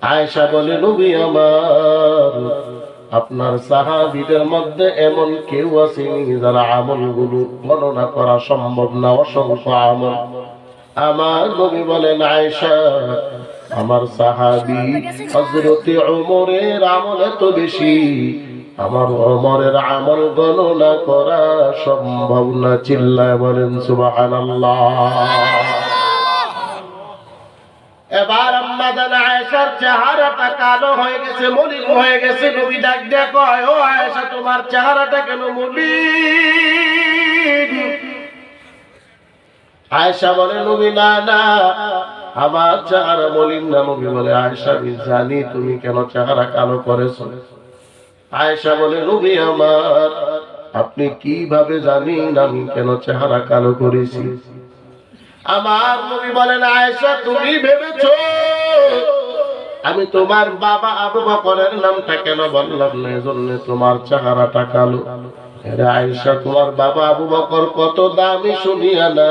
আয়েশা বলে, নবী আমার, আপনার সাহাবিদের মধ্যে এমন কেউ আসেনি যারা আমলগুলো গণনা করা সম্ভব না, অসংখ্য আমল। আমার নবী বলেন, আয়েশা, আমার সাহাবি হজরতে ওমরের আমল এত বেশি। আমার ওমরের আমল গণনা করা সম্ভব না। চিল্লায় বলেন, সুবহানাল্লাহ। এবার আম্মাদান আয়েশার চেহারাটা কালো হয়ে গেছে, মলিন হয়ে গেছে। নবী ডাক কয়, ও আয়েশা, তোমার চেহারাটা কেন মলিন? আয়েশা বলে, নবী, না না, আমার চেহারা মলিন না। নবী বলে, আয়েশা জানি তুমি কেন চেহারা কালো করেছ। আয়েশা বলে, নবী, আমার, আপনি কীভাবে জানেন আমি কেন চেহারা কালো করেছি? আমার নবী বলেন, আয়েশা, তুমি ভেবেছো? আমি তোমার বাবা আবু বকরের নামটা কেন বললাম না? এজন্য তোমার চেহারাটা কালো। আয়েশা, তোমার বাবা আবু বকর কত দামি শুনিয়া না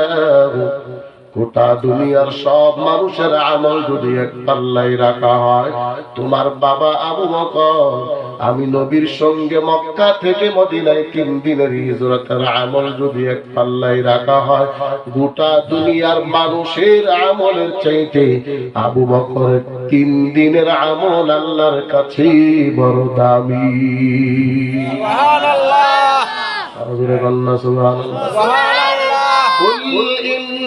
গোটা দুনিয়ার সব মানুষের আমল যদি এক পাল্লাই রাখা হয় তোমার বাবা আবু বকর আমি নবীর সঙ্গে মক্কা থেকে মদিনায় তিন দিনের হিজরতের আমল যদি এক পাল্লাই রাখা হয় গোটা দুনিয়ার মানুষের আমলের চাইতে আবু বকর তিন দিনের আমল আল্লাহর কাছে বড় দামি। সুবহানাল্লাহ। সুবহানাল্লাহ।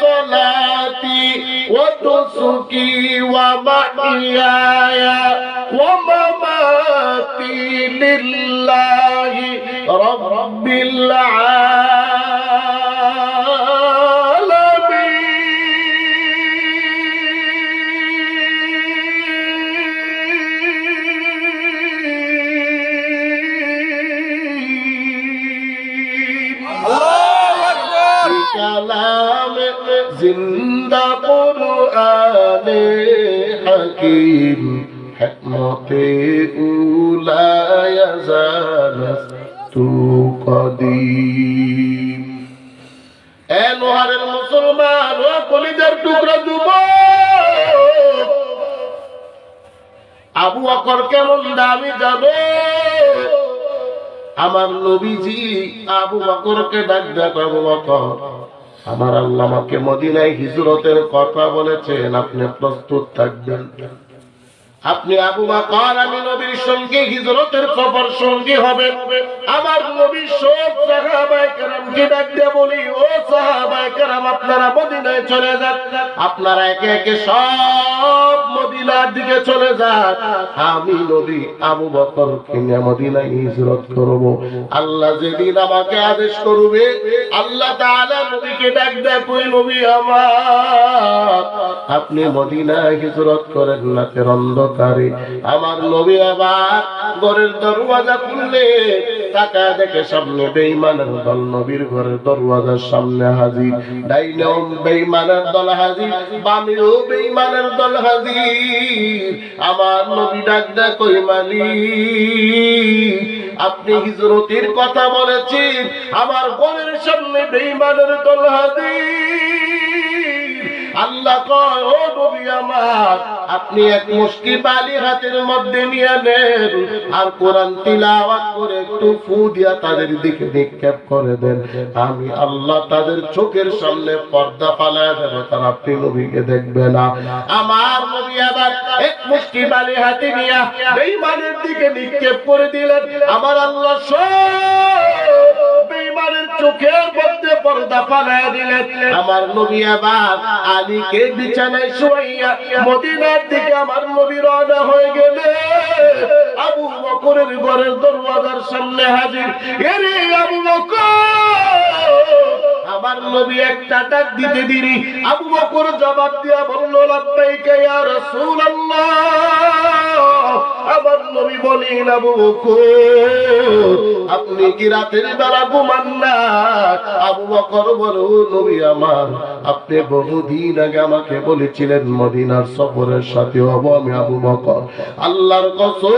صلاتي وتسكي ومحياي ومماتي لله رب العالمين. الله أكبر. জিন্দা কোরআনে হাকিম হিকমতে উলায় জানাস তু কদিম এ নোহারের মুসলমান ও কলিজার টুকরা যুবক। আবু বকর কেমন দামি যাবে আমার নবীজি আবু বকরকে ডাক ডাক আবু বকর আমার আল্লাহ আমাকে মদিনায় হিজরতের কথা বলেছেন, আপনি প্রস্তুত থাকবেন। আপনি আবু বকর আমি নবীর সঙ্গে হিজরতের খবর সঙ্গী হবেন। আমার নবীর সব সাহাবায়ে ডাক দিয়ে বলি, ও আপনারা মদিনায় চলে যান। আপনারা একে একে সব মদিনার দিকে চলে যান। আমি নবী আবু বকর মদিনায় হিজরত করব। আল্লাহ যেদিন আমাকে আদেশ করবে, আল্লাহ তাআলা নবীকে ডাক দেয়, কই নবী আমার, আপনি মদিনায় হিজরত করেন না ফের অন্ধকারে। আমার নবী আবার ঘরের দরওয়াজা খুললে দেখে সামনে দল, নবীর দরওয়াজার সামনে হাজির। দল হাজির বামেও দল হাজির। আমার নবী ডাক মালিক। আপনি হিজরতের কথা বলেছেন, আমার ঘরের সামনে বেইমানের দল হাজির। আল্লাহ কয়, ও নবী আমার, আপনি এক মুষ্টি বালি হাতের মধ্যে নিয়ে নেন আর কোরআন তিলাওয়াত করে একটু ফু দিয়া তাদের দিকে নিক্ষেপ করে দেন। আমি আল্লাহ তাদের চোখের সামনে পর্দা ফালায় দেব তার আপনি নবীকে দেখবে না। আমার নবী আবার এক মুষ্টি বালি হাতে নিয়ে বেঈমানের দিকে নিক্ষেপ করে দিলেন। আমার আল্লাহ সব বেঈমানের চোখের পর্দা দিলেন আমার নবী আবার আলীকে বিছানায় মদিনার আমার নবী রওনা হয়ে গেলে। আবু বকরের ঘরের দরওয়াজার সামনে হাজির। এরে আবু আমার নবী একটা ডাক দিতে দিনি আবু বকর জবাব দিয়া বলল, লাব্বাইকা ইয়া রাসূলুল্লাহ। আপনি কি রাতের বেলা ঘুমান না? আবু বকর বলো নবী আমার, আপনি বহুদিন আগে আমাকে বলেছিলেন মদিনার সফরের সাথে হব আমি আবু বকর। আল্লাহর কসম,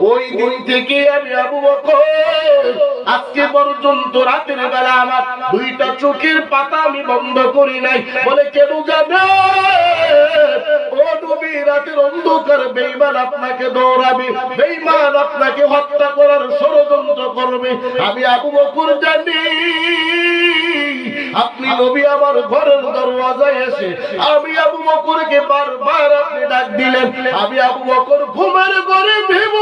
ওই দিন থেকে আমি আবু বকর। আজকে পর্যন্ত রাতের বেলা আমার দুইটা চোখের পাতা আমি বন্ধ করি নাই। বলে, কেন যাবে? ও নবী, রাতের অন্ধকার বেঈমান আপনাকে দৌড়াবে, বেঈমান আপনাকে হত্যা করার ষড়যন্ত্র করবে। আমি আবু বকর জানি, আপনি নবী আমার ঘরের দরওয়াজায় এসে আমি আবু বকরকে বারবার আপনি ডাক দিলেন। আমি আবু বকর ঘুমের ঘরে ভেব।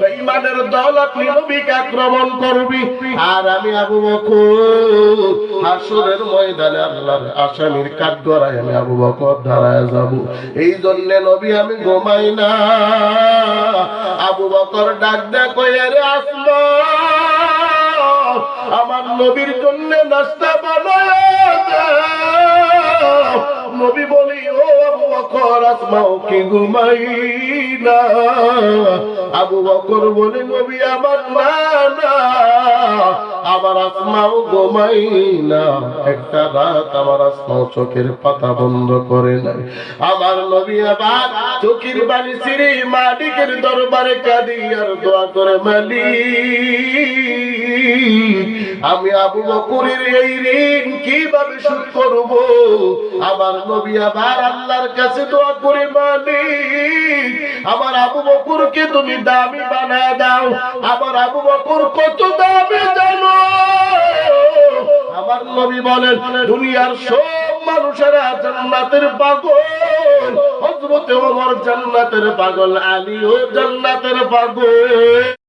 বেঈমানের দল আপনি নবীকে আক্রমণ করবি। আর আমি আবু বকর হাসরের ময়দানে আল্লাহর আসামির কাঠগড়ায় আমি আবু বকর দাঁড়ায় যাব। এই জন্য নবী আমি ঘুমাই না। আবু বকর ডাক দেখ রে আসমা, আমার নবীর জন্য নাস্তা বানায় নবী বলি, ও বকর আসমাও কি ঘুমাই না আবু বকর বলি, নবী আমার না আমার আসমাও ঘুমাই না একটা রাত আমার আসমাও চোখের পাতা বন্ধ করে নাই। আমার নবী আবার চোখের বালি সিঁড়ি মালিকের দরবারে কাঁদি আর দোয়া করে মালিক, আমি আবু বকরের এই ঋণ কীভাবে শোধ করব? আমার নবী আবার আল্লাহর কাছে দোয়া করে মালিক আমার আবু বকরকে তুমি দামি বানায় দাও। আমার আবু বকর কত দামি জানো। আমার নবী বলেন, দুনিয়ার সব মানুষেরা জান্নাতের পাগল। হযরতে ওমর জান্নাতের পাগল, আলীও জান্নাতের পাগল।